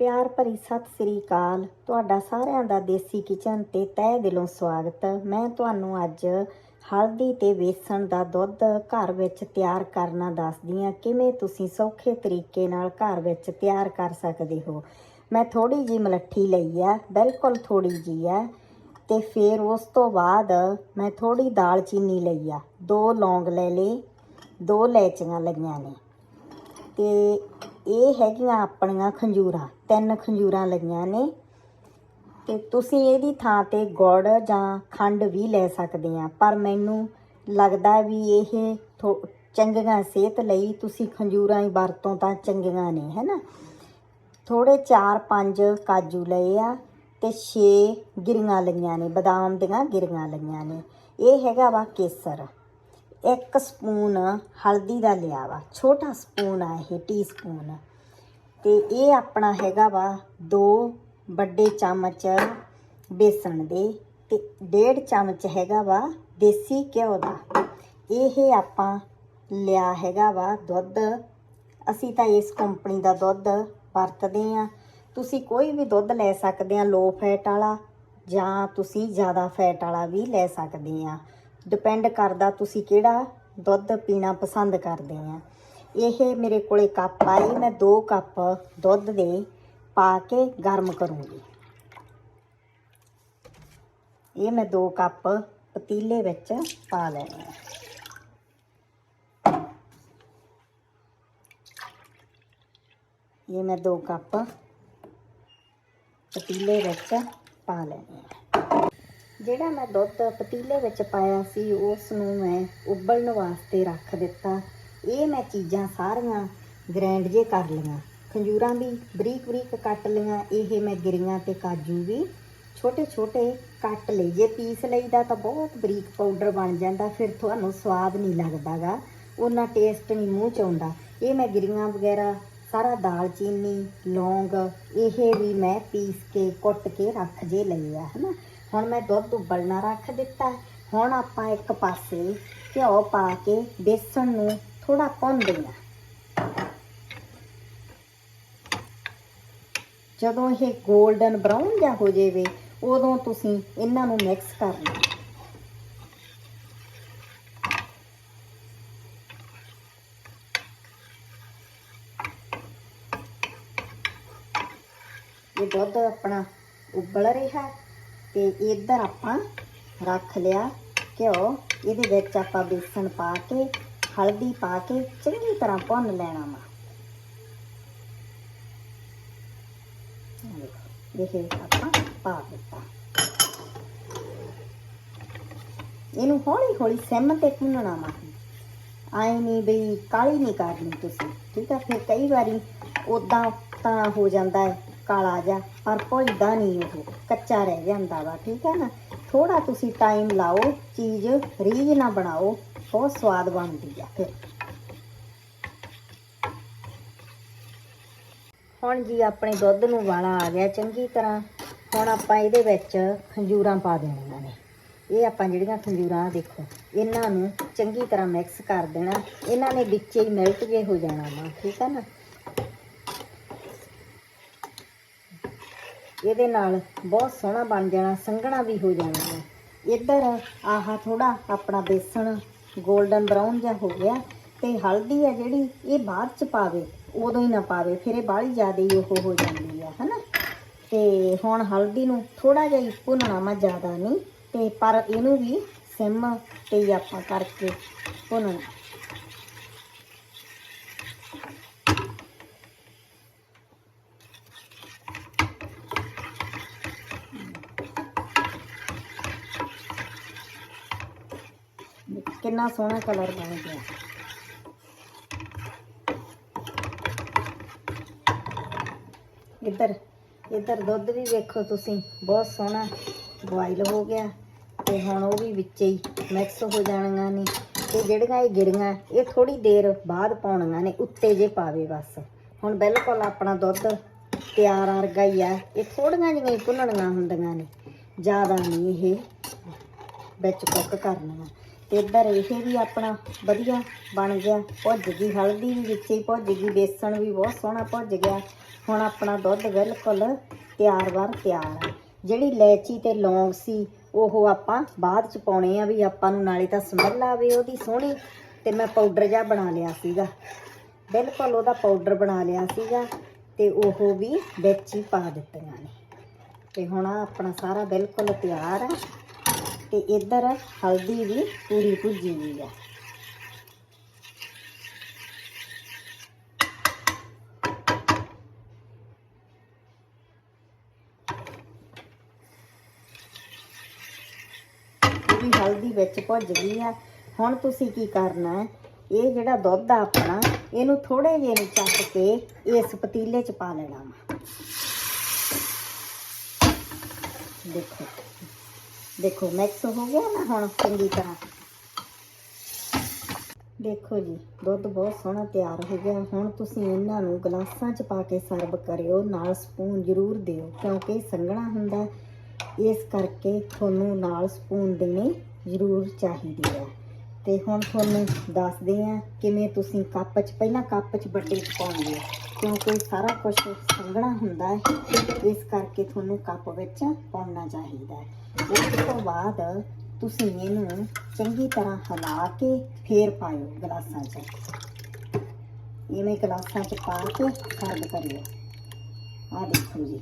ਪਿਆਰ ਭਰੀ ਸਤਿ ਸ੍ਰੀ ਅਕਾਲ। ਤੁਹਾਡਾ ਸਾਰਿਆਂ ਦਾ ਦੇਸੀ ਕਿਚਨ ਤੇ ਤਹਿ ਦਿਲੋਂ ਸਵਾਗਤ। ਮੈਂ ਤੁਹਾਨੂੰ ਅੱਜ ਹਲਦੀ ਤੇ ਵੇਸਣ ਦਾ ਦੁੱਧ ਘਰ ਵਿੱਚ ਤਿਆਰ ਕਰਨਾ ਦੱਸਦੀ ਹਾਂ। ਕਿਵੇਂ ਤੁਸੀਂ ਸੌਖੇ ਤਰੀਕੇ ਨਾਲ ਘਰ ਵਿੱਚ ਤਿਆਰ ਕਰ ਸਕਦੇ ਹੋ? ਮੈਂ ਥੋੜੀ ਜੀ ਮਲੱਠੀ ਲਈ ਆ ਬਿਲਕੁਲ ਥੋੜੀ ਜੀ ਆ ਤੇ ਫਿਰ ਉਸ ਤੋਂ ਬਾਅਦ ਮੈਂ ਥੋੜੀ ਦਾਲਚੀਨੀ ਲਈ ਆ। ਦੋ ਲੌਂਗ ਲੈ ਲਏ, ਦੋ ਲੈਚੀਆਂ ਲਈਆਂ ਨੇ ਤੇ ਇਹ ਹੈਗੀਆਂ ਆਪਣੀਆਂ ਖੰਜੂਰਾਂ, ਤਿੰਨ ਖੰਜੂਰਾਂ ਲਈਆਂ ਨੇ। ਤੇ ਤੁਸੀਂ ਇਹਦੀ ਥਾਂ ਤੇ ਗੁੜ ਜਾਂ ਖੰਡ ਵੀ ਲੈ ਸਕਦੇ ਆ। ਪਰ ਮੈਨੂੰ ਲੱਗਦਾ ਵੀ ਇਹ ਥੋ- ਚੰਗੀਆਂ ਸਿਹਤ ਲਈ ਤੁਸੀਂ ਖੰਜੂਰਾਂ ਹੀ ਵਰਤੋਂ ਤਾਂ ਚੰਗੀਆਂ ਨੇ ਹੈਨਾ ਥੋੜੇ 4-5 ਕਾਜੂ ਲਏ ਆ ਤੇ 6 ਗਿਰੀਆਂ ਲਈਆਂ ਨੇ, ਬਦਾਮ ਦੀਆਂ ਗਿਰੀਆਂ ਲਈਆਂ ਨੇ। ਇਹ ਹੈਗਾ ਵਾ ਕੇਸਰ। ਇੱਕ ਸਪੂਨ ਹਲਦੀ ਦਾ ਲਿਆ ਵਾ, ਛੋਟਾ ਸਪੂਨ ਆ ਇਹ ਟੀ ਸਪੂਨ ਤੇ ਇਹ ਆਪਣਾ ਹੈਗਾ ਵਾ ਦੋ ਵੱਡੇ ਚਮਚ ਬੇਸਣ ਦੇ ਤੇ ਡੇਢ ਚਮਚ ਹੈਗਾ ਵਾ ਦੇਸੀ ਘਿਓ ਦਾ। ਇਹ ਆਪਾਂ ਲਿਆ ਹੈਗਾ ਵਾ ਦੁੱਧ। ਅਸੀਂ ਤਾਂ ਇਸ ਕੰਪਨੀ ਦਾ ਦੁੱਧ ਵਰਤਦੇ ਆ। ਤੁਸੀਂ ਕੋਈ ਵੀ ਦੁੱਧ ਲੈ ਸਕਦੇ ਆ ਲੋ ਫੈਟ ਵਾਲਾ ਜਾਂ ਤੁਸੀਂ ਜ਼ਿਆਦਾ ਫੈਟ ਵਾਲਾ ਵੀ ਲੈ ਸਕਦੇ ਆ। ਡਿਪੈਂਡ ਕਰਦਾ ਤੁਸੀਂ ਕਿਹੜਾ ਦੁੱਧ ਪੀਣਾ ਪਸੰਦ ਕਰਦੇ ਆ ਇਹ ਮੇਰੇ ਕੋਲੇ ਕੱਪ ਆਏ, ਮੈਂ 2 ਕੱਪ ਦੁੱਧ ਦੇ ਪਾ ਕੇ ਗਰਮ ਕਰੂੰਗੀ। ਇਹ ਮੈਂ 2 ਕੱਪ ਪਤੀਲੇ ਵਿੱਚ ਪਾ ਲੈਣੇ ਆ। ਇਹ ਮੈਂ 2 ਕੱਪ ਪਤੀਲੇ ਵਿੱਚ ਪਾ ਲੈਣੇ ਆ। ਜਿਹੜਾ ਮੈਂ ਦੁੱਧ ਪਤੀਲੇ ਵਿੱਚ ਪਾਇਆ ਸੀ, ਉਸ ਨੂੰ ਮੈਂ ਉਬਲਣ ਵਾਸਤੇ ਰੱਖ ਦਿੱਤਾ। ਇਹ ਮੈਂ ਚੀਜ਼ਾਂ ਸਾਰੀਆਂ ਗ੍ਰੈਂਡ ਜੇ ਕਰ ਲਈਆਂ। ਖੰਜੂਰਾਂ ਵੀ ਬਰੀਕ ਬਰੀਕ ਕੱਟ ਲਈਆਂ। ਇਹ ਮੈਂ ਗਿਰੀਆਂ ਤੇ ਕਾਜੂ ਵੀ ਛੋਟੇ ਛੋਟੇ ਕੱਟ ਲਏ। ਜੇ ਪੀਸ ਲਈਦਾ ਤਾਂ ਬਹੁਤ ਬਰੀਕ ਪਾਊਡਰ ਬਣ ਜਾਂਦਾ, ਫਿਰ ਤੁਹਾਨੂੰ ਸਵਾਦ ਨਹੀਂ ਲੱਗਦਾਗਾ। ਉਹਨਾਂ ਟੇਸਟ ਨਹੀਂ ਮੂੰਹ ਚ ਆਉਂਦਾ। ਇਹ ਮੈਂ ਗਿਰੀਆਂ ਵਗੈਰਾ, ਸਾਰਾ ਦਾਲਚੀਨੀ ਲੌਂਗ, ਇਹ ਵੀ ਮੈਂ ਪੀਸ ਕੇ, ਕੁੱਟ ਕੇ ਰੱਖ ਜੇ ਲਈ ਆ, ਹਨਾ? ਹੁਣ ਮੈਂ ਦੁੱਧ ਉਬਲਣਾ ਰੱਖ ਦਿੱਤਾ ਹੁਣ ਆਪਾਂ ਇੱਕ ਪਾਸੇ ਘਿਓ ਪਾ ਕੇ ਬੇਸਣ ਨੂੰ ਥੋੜਾ ਭੁੰਨਦੇ ਹਾਂ। ਜਦੋਂ ਇਹ 골ਡਨ ਬਰਾਊਨ ਜਾਂ ਹੋ ਜਾਵੇ, ਉਦੋਂ ਤੁਸੀਂ ਇਹਨਾਂ ਨੂੰ ਮਿਕਸ ਕਰਨਾ ਇਹ ਦੁੱਧ ਆਪਣਾ ਉਬਲ ਰਿਹਾ ਤੇ ਇੱਧਰ ਆਪਾਂ ਰੱਖ ਲਿਆ। ਘਿਓ ਇਹਦੇ ਵਿੱਚ ਆਪਾਂ ਬੇਸਣ ਪਾ ਕੇ, ਹਲਦੀ ਪਾ ਕੇ ਚੰਗੀ ਤਰ੍ਹਾਂ ਭੁੰਨ ਲੈਣਾ ਵਾ। ਆਹ ਦੇਖੋ ਇਹ ਆਪਾਂ ਪਾ ਦਿੱਤਾ। ਇਹਨੂੰ ਹੌਲੀ ਹੌਲੀ ਸਿਮ ਤੇ ਭੁੰਨਣਾ ਵਾ। ਆਏ ਨਹੀਂ ਬਈ ਕਾਲੀ ਨਹੀਂ ਕਰਨੀ ਤੁਸੀਂ। ਠੀਕ ਆ, ਫਿਰ ਕਈ ਵਾਰੀ ਉਦਾਂ ਤਾਂ ਹੋ ਜਾਂਦਾ ਹੈ ਕਾਲਾ ਜਿਹਾ, ਪਰ ਭੁੱਜਦਾ ਨਹੀਂ ਉਹ, ਕੱਚਾ ਰਹਿ ਜਾਂਦਾ ਵਾ, ਠੀਕ ਹੈ ਨਾ? ਥੋੜਾ ਤੁਸੀਂ ਟਾਈਮ ਲਾਓ, ਚੀਜ਼ ਰੀਝ ਨਾ ਬਣਾਓ, ਬਹੁਤ ਸਵਾਦ ਬਣਦੀ ਆ ਫਿਰ। ਹੁਣ ਜੀ ਆਪਣੇ ਦੁੱਧ ਨੂੰ ਵਾਲਾ ਆ ਗਿਆ ਚੰਗੀ ਤਰ੍ਹਾਂ। ਹੁਣ ਆਪਾਂ ਇਹਦੇ ਵਿੱਚ ਖੰਜੂਰਾਂ ਪਾ ਦੇਣੀਆਂ ਨੇ। ਇਹ ਆਪਾਂ ਜਿਹੜੀਆਂ ਖੰਜੂਰਾਂ ਦੇਖੋ, ਇਹਨਾਂ ਨੂੰ ਚੰਗੀ ਤਰ੍ਹਾਂ ਮਿਕਸ ਕਰ ਦੇਣਾ। ਇਹਨਾਂ ਨੇ ਵਿੱਚੇ ਹੀ ਮਿਲਟ ਜੇ ਹੋ ਜਾਣਾ ਵਾ, ਠੀਕ ਹੈ ਨਾ? ਇਹਦੇ ਨਾਲ ਬਹੁਤ ਸੋਹਣਾ ਬਣ ਜਾਣਾ, ਸੰਘਣਾ ਵੀ ਹੋ ਜਾਣਾ ਹੈ। ਇੱਧਰ ਆਹ ਥੋੜਾ ਆਪਣਾ ਬੇਸਣ 골ਡਨ ਬਰਾਊਨ ਜਿਹਾ ਹੋ ਗਿਆ ਤੇ ਹਲਦੀ ਆ ਜਿਹੜੀ, ਇਹ ਬਾਅਦ ਚ ਪਾਵੇ, ਉਦੋਂ ਹੀ ਨਾ ਪਾਵੇ, ਫਿਰ ਇਹ ਬਾਹਲੀ ਜ਼ਿਆਦਾ ਹੀ ਉਹ ਹੋ ਜਾਂਦੀ ਆ ਹਨਾ? ਤੇ ਹੁਣ ਹਲਦੀ ਨੂੰ ਥੋੜਾ ਜਿਹਾ ਹੀ ਭੁੰਨਣਾ ਮੈਂ ਜ਼ਿਆਦਾ ਨਹੀਂ, ਤੇ ਪਰ ਇਹਨੂੰ ਵੀ ਸਿਮ ਤੇ ਹੀ ਆਪਾਂ ਕਰਕੇ ਭੁੰਨਣਾ। ਕਿੰਨਾ ਸੋਹਣਾ ਕਲਰ ਬਣ ਗਿਆ। ਇੱਧਰ ਇੱਧਰ ਦੁੱਧ ਵੀ ਵੇਖੋ ਤੁਸੀਂ, ਬਹੁਤ ਸੋਹਣਾ ਬੋਇਲ ਹੋ ਗਿਆ ਤੇ ਹੁਣ ਉਹ ਵੀ ਵਿੱਚ ਹੀ ਮਿਕਸ ਹੋ ਜਾਣੀਆਂ ਨੇ ਤੇ ਜਿਹੜੀਆਂ ਇਹ ਗਿਰੀਆਂ, ਇਹ ਥੋੜੀ ਦੇਰ ਬਾਅਦ ਪਾਉਣੀਆਂ ਨੇ, ਉੱਤੇ ਜੇ ਪਾਵੇ ਬਸ। ਹੁਣ ਬਿਲਕੁਲ ਆਪਣਾ ਦੁੱਧ ਤਿਆਰ ਵਰਗਾ ਹੀ ਆ, ਇਹ ਥੋੜੀਆਂ ਜਿਹੀਆਂ ਹੀ ਭੁੰਨਣੀਆਂ ਹੁੰਦੀਆਂ ਨੇ, ਜ਼ਿਆਦਾ ਨਹੀਂ ਇਹ ਵਿੱਚ ਕੁੱਕ ਕਰਨੀਆਂ। ਇੱਧਰ ਇਹ ਵੀ ਆਪਣਾ ਵਧੀਆ ਬਣ ਗਿਆ। ਭੁੱਜ ਗਈ ਹਲਦੀ ਵੀ ਵਿੱਚ ਹੀ, ਭੁੱਜ ਗਈ ਬੇਸਣ ਵੀ ਬਹੁਤ ਸੋਹਣਾ ਭੁੱਜ ਗਿਆ। ਹੁਣ ਆਪਣਾ ਦੁੱਧ ਬਿਲਕੁਲ ਤਿਆਰ ਵਾਰ ਤਿਆਰ ਹੈ। ਜਿਹੜੀ ਇਲਾਇਚੀ ਤੇ ਲੌਂਗ ਸੀ, ਉਹ ਆਪਾਂ ਬਾਅਦ ਚ ਪਾਉਣੇ ਆ ਵੀ ਆਪਾਂ ਨੂੰ ਨਾਲੇ ਤਾਂ ਸਮੈਲ ਆਵੇ ਉਹਦੀ ਸੋਹਣੀ ਤੇ ਮੈਂ ਪਾਊਡਰ ਜਿਹਾ ਬਣਾ ਲਿਆ ਸੀਗਾ। ਬਿਲਕੁਲ ਉਹਦਾ ਪਾਊਡਰ ਬਣਾ ਲਿਆ ਸੀਗਾ ਤੇ ਉਹ ਵੀ ਵਿੱਚ ਹੀ ਪਾ ਦਿੱਤੀਆਂ ਨੇ। ਤੇ ਹੁਣ ਆਪਣਾ ਸਾਰਾ ਬਿਲਕੁਲ ਤਿਆਰ ਹੈ। ਤੇ ਇੱਧਰ ਹਲਦੀ ਵੀ ਪੂਰੀ ਭੁੱਜੀ ਗਈ ਆ ਪੂਰੀ ਹਲਦੀ ਵਿੱਚ ਭੁੱਜ ਗਈ ਆ ਹੁਣ ਤੁਸੀਂ ਕੀ ਕਰਨਾ ਹੈ ਇਹ ਜਿਹੜਾ ਦੁੱਧ ਆ ਆਪਣਾ ਇਹਨੂੰ ਥੋੜੇ ਜਿਹੇ ਨੂੰ ਚੱਕ ਕੇ ਇਸ ਪਤੀਲੇ 'ਚ ਪਾ ਲੈਣਾ ਵਾ ਦੇਖੋ ਦੇਖੋ ਮਿਕਸ ਹੋ ਗਿਆ ਨਾ ਹੁਣ ਚੰਗੀ ਤਰ੍ਹਾਂ। ਦੇਖੋ ਜੀ, ਦੁੱਧ ਬਹੁਤ ਸੋਹਣਾ ਤਿਆਰ ਹੋ ਗਿਆ। ਹੁਣ ਤੁਸੀਂ ਇਹਨਾਂ ਨੂੰ ਗਲਾਸਾਂ 'ਚ ਪਾ ਕੇ ਸਰਵ ਕਰਿਓ, ਨਾਲ ਸਪੂਨ ਜ਼ਰੂਰ ਦਿਓ, ਕਿਉਂਕਿ ਸੰਘਣਾ ਹੁੰਦਾ ਇਸ ਕਰਕੇ ਤੁਹਾਨੂੰ ਨਾਲ ਸਪੂਨ ਦੇਣੇ ਜ਼ਰੂਰ ਚਾਹੀਦੇ ਆ ਤੇ ਹੁਣ ਤੁਹਾਨੂੰ ਦੱਸਦੇ ਆ ਕਿਵੇਂ ਤੁਸੀਂ ਕੱਪ 'ਚ, ਪਹਿਲਾਂ ਕੱਪ 'ਚ ਵੱਡੇ 'ਚ ਪਾਉਂਦੇ ਹੋ। ਕਿਉਂਕਿ ਸਾਰਾ ਕੁਝ ਸੰਘਣਾ ਹੁੰਦਾ ਹੈ, ਇਸ ਕਰਕੇ ਤੁਹਾਨੂੰ ਕੱਪ ਵਿੱਚ ਪਾਉਣਾ ਚਾਹੀਦਾ ਹੈ। ਉਸ ਤੋਂ ਬਾਅਦ ਤੁਸੀਂ ਇਹਨੂੰ ਚੰਗੀ ਤਰ੍ਹਾਂ ਹਿਲਾ ਕੇ ਫੇਰ ਪਾਇਓ ਗਲਾਸਾਂ 'ਚ। ਇਵੇਂ ਗਲਾਸਾਂ 'ਚ ਪਾ ਕੇ ਸਰਵ ਕਰਿਓ। ਆਹ ਦੇਖੋ ਜੀ,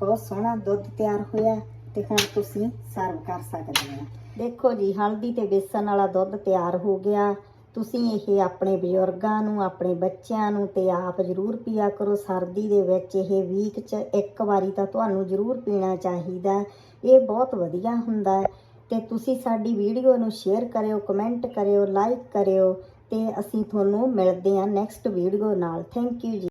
ਬਹੁਤ ਸੋਹਣਾ ਦੁੱਧ ਤਿਆਰ ਹੋਇਆ ਤੇ ਹੁਣ ਤੁਸੀਂ ਸਰਵ ਕਰ ਸਕਦੇ ਹੋ। ਦੇਖੋ ਜੀ, ਹਲਦੀ ਤੇ ਬੇਸਨ ਵਾਲਾ ਦੁੱਧ ਤਿਆਰ ਹੋ ਗਿਆ। ਤੁਸੀਂ ਇਹ ਆਪਣੇ ਬਜ਼ੁਰਗਾਂ ਨੂੰ, ਆਪਣੇ ਬੱਚਿਆਂ ਨੂੰ ਤੇ ਆਪ ਜ਼ਰੂਰ ਪੀਆ ਕਰੋ। ਸਰਦੀ ਦੇ ਵਿੱਚ ਇਹ ਵੀਕ 'ਚ ਇੱਕ ਵਾਰੀ ਤਾਂ ਤੁਹਾਨੂੰ ਜ਼ਰੂਰ ਪੀਣਾ ਚਾਹੀਦਾ ਇਹ ਬਹੁਤ ਵਧੀਆ ਹੁੰਦਾ ਹੈ। ਤੇ ਤੁਸੀਂ ਸਾਡੀ ਵੀਡੀਓ ਨੂੰ ਸ਼ੇਅਰ ਕਰਿਓ ਕਮੈਂਟ ਕਰਿਓ ਲਾਈਕ ਕਰਿਓ ਤੇ ਅਸੀਂ ਤੁਹਾਨੂੰ ਮਿਲਦੇ ਹਾਂ ਨੈਕਸਟ ਵੀਡੀਓ ਨਾਲ। Thank you ji.